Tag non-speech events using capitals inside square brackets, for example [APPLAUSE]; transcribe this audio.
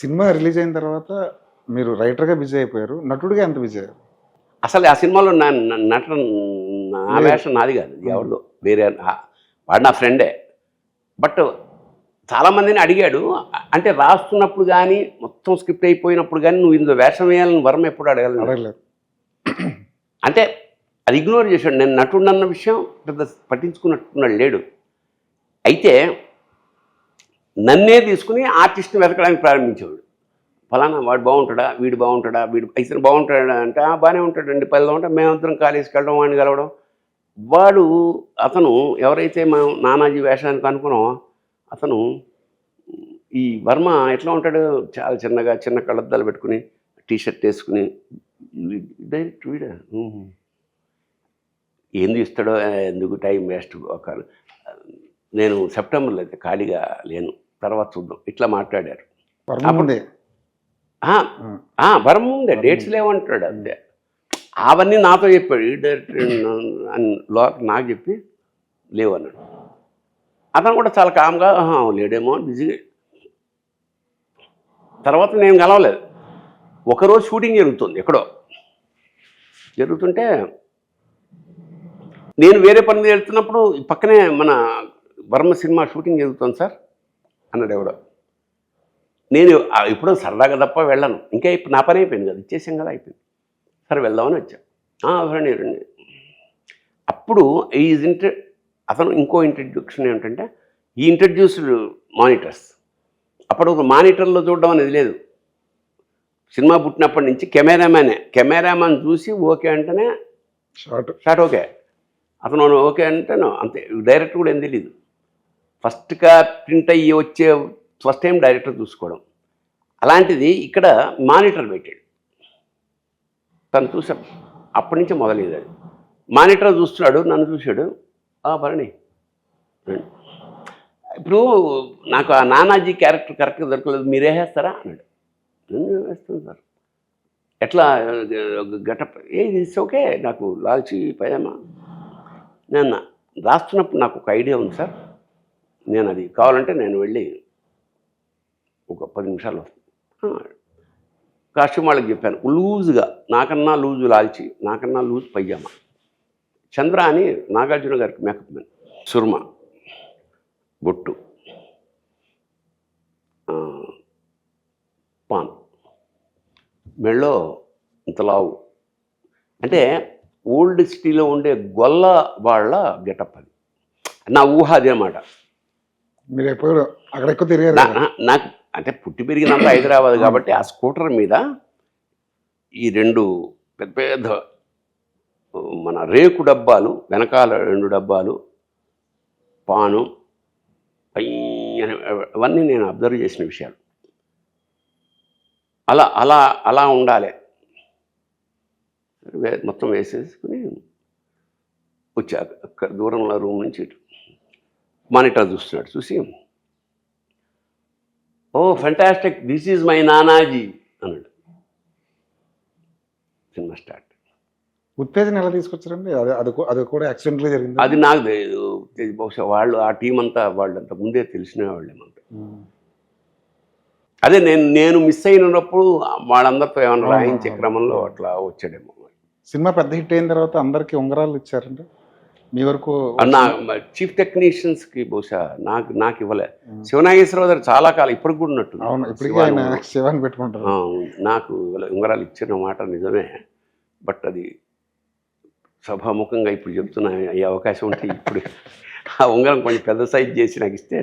Cinema release అయిన తర్వాత మీరు రైటర్గా బిజీ అయిపోయారు నటుడిగా ఎంత బిజీ అయ్యారు? అసలు ఆ సినిమాలో నా నటన నా వేషం నాది కాదు ఎవరిదో వేరే వాడు నా ఫ్రెండే. బట్ చాలామందిని అడిగాడు అంటే రాస్తున్నప్పుడు కానీ మొత్తం స్క్రిప్ట్ అయిపోయినప్పుడు కానీ నువ్వు ఇందులో వేషం వేయాలని వరం ఎప్పుడు అడగలేదు. అంటే అది ఇగ్నోర్ చేశాడు. నేను నటుడు అన్న విషయం పెద్ద పట్టించుకున్నట్టున్నాడు లేడు. అయితే నన్నే తీసుకుని ఆర్టిస్ట్ని వెతకడానికి ప్రారంభించేవాడు. ఫలానా వాడు బాగుంటాడా? వీడు బాగుంటాడా? వీడు ఇతను బాగుంటాడా అంటే బాగానే ఉంటాడండి పల్లెలో ఉంటాం మేమందరం కాలేజీకి వెళ్ళడం వాడిని కలవడం. వాడు అతను ఎవరైతే మనం నానాజీ వేషానికి అనుకున్నామో అతను ఈ వర్మ ఎట్లా ఉంటాడు? చాలా చిన్నగా చిన్న కళ్ళద్దాలు పెట్టుకుని టీషర్ట్ వేసుకుని డైరెక్ట్ వీడ? ఏం తీస్తాడో ఎందుకు టైం వేస్ట్? ఒక నేను సెప్టెంబర్లో అయితే ఖాళీగా లేను. తర్వాత చూద్దాం. ఇట్లా మాట్లాడారు. వరం ఉందే డేట్స్ లేవంటాడు అంతే. అవన్నీ నాతో చెప్పాడు. ఈ డైరెక్టర్ [CLEARS THROAT] అని నాకు చెప్పి లేవు అన్నాడు అతను కూడా చాలా కామ్గా "ఆహా, లేడేమో అని బిజీగా తర్వాత నేను కలవలేదు. ఒకరోజు షూటింగ్ జరుగుతుంది ఎక్కడో. జరుగుతుంటే నేను వేరే పని మీద వెళ్తున్నప్పుడు పక్కనే మన వర్మ సినిమా షూటింగ్ జరుగుతుంది సార్. అన్నాడు ఎవడో. నేను ఆ ఎప్పుడో సరదాగా తప్ప వెళ్ళను. ఇంకా ఇప్పుడు నా పని అయిపోయింది కదా ఇచ్చేసాం కదా అయిపోయింది. సరే వెళ్దామని వచ్చా. "ఆ, రండి రండి. అప్పుడు ఈ ఇంటర్ అతను ఇంకో ఇంట్రడ్యూక్షన్ ఏమిటంటే ఈ ఇంట్రడ్యూస్డ్ మానిటర్స్. అప్పుడు ఒక మానిటర్లో చూడడం అనేది లేదు. సినిమా పుట్టినప్పటి నుంచి కెమెరామ్యానే. కెమెరామ్యాన్ చూసి ఓకే అంటేనే షార్ట్ షాట్ ఓకే. అతను ఓకే అంటేను అంతే. డైరెక్టర్ కూడా ఏం తెలియదు ఫస్ట్గా ప్రింట్ అయ్యి వచ్చే ఫస్ట్ టైం డైరెక్టర్ చూసుకోవడం. అలాంటిది ఇక్కడ మానిటర్ పెట్టాడు. తను చూసాం అప్పటి నుంచే మొదలైంది అది. మానిటర్ చూస్తున్నాడు నన్ను చూశాడు. ఆ ఇప్పుడు నాకు ఆ నానాజీ క్యారెక్టర్ కరెక్ట్గా దొరకలేదు మీరే వేస్తారా అన్నాడు. నేను వేస్తాను సార్. ఎట్లా గటప్ ఏ ఇట్స్ ఓకే నాకు లాల్చి పైజామా? నేను రాస్తున్నప్పుడు నాకు ఒక ఐడియా ఉంది సార్. నేను అది కావాలంటే నేను వెళ్ళి ఒక పది నిమిషాలు వస్తాను కాస్ట్యూమ్ వాళ్ళకి చెప్పాను. లూజ్గా నాకన్నా లూజు లాల్చి నాకన్నా లూజ్ పయ్యామా చంద్ర అని నాగార్జున గారికి మేకప్ మ్యాన్. సుర్మ. బొట్టు. పాన్. మెళ్ళో ఇంతలావు అంటే ఓల్డ్ సిటీలో ఉండే గొల్ల వాళ్ళ గెటప్ అది. నా ఊహ అదే మీరు ఎప్పుడు అక్కడ ఎక్కువ తిరిగారు నాకు అంటే పుట్టి పెరిగినంత హైదరాబాద్ కాబట్టి ఆ స్కూటర్ మీద ఈ రెండు పెద్ద పెద్ద మన రేకు డబ్బాలు వెనకాల రెండు డబ్బాలు పాను అవన్నీ నేను అబ్జర్వ్ చేసిన విషయాలు. అలా అలా అలా ఉండాలి. మొత్తం వేసేసుకుని అక్కడ దూరంలో రూమ్ నుంచి ఇటు మానిటర్ చూస్తున్నాడు. చూసి ఓ fantastic this is my Nanaji అన్నాడు. Cinema start. ఉత్తేజన ఎలా తీసుకొచ్చారండి? అది కూడా జరిగింది? అది నాకు బహుశా వాళ్ళు ఆ టీం అంతా వాళ్ళంతా ముందే తెలిసిన వాళ్ళేమంతా అదే నేను నేను మిస్ అయినప్పుడు వాళ్ళందరితో ఏమన్నా రాయించే. క్రమంలో అట్లా వచ్చాడేమో సినిమా పెద్ద హిట్ అయిన తర్వాత అందరికి ఉంగరాలు ఇచ్చారండి? మీ వరకు నా చీఫ్ టెక్నీషియన్స్కి బహుశా నాకు నాకు ఇవ్వలే. శివనాగేశ్వరరావు గారు చాలా కాలం ఇప్పటికి కూడా ఉన్నట్టు. అవును ఇప్పటికీ ఆయన శివాన్ని పెట్టుకుంటారు. నాకు. ఉంగరాలు ఇచ్చిన మాట నిజమే. బట్ అది సభాముఖంగా ఇప్పుడు చెప్తున్నా ఈ అవకాశం ఉంటే ఇప్పుడు ఆ ఉంగరం కొంచెం పెద్ద సైజ్ చేసి నాకు ఇస్తే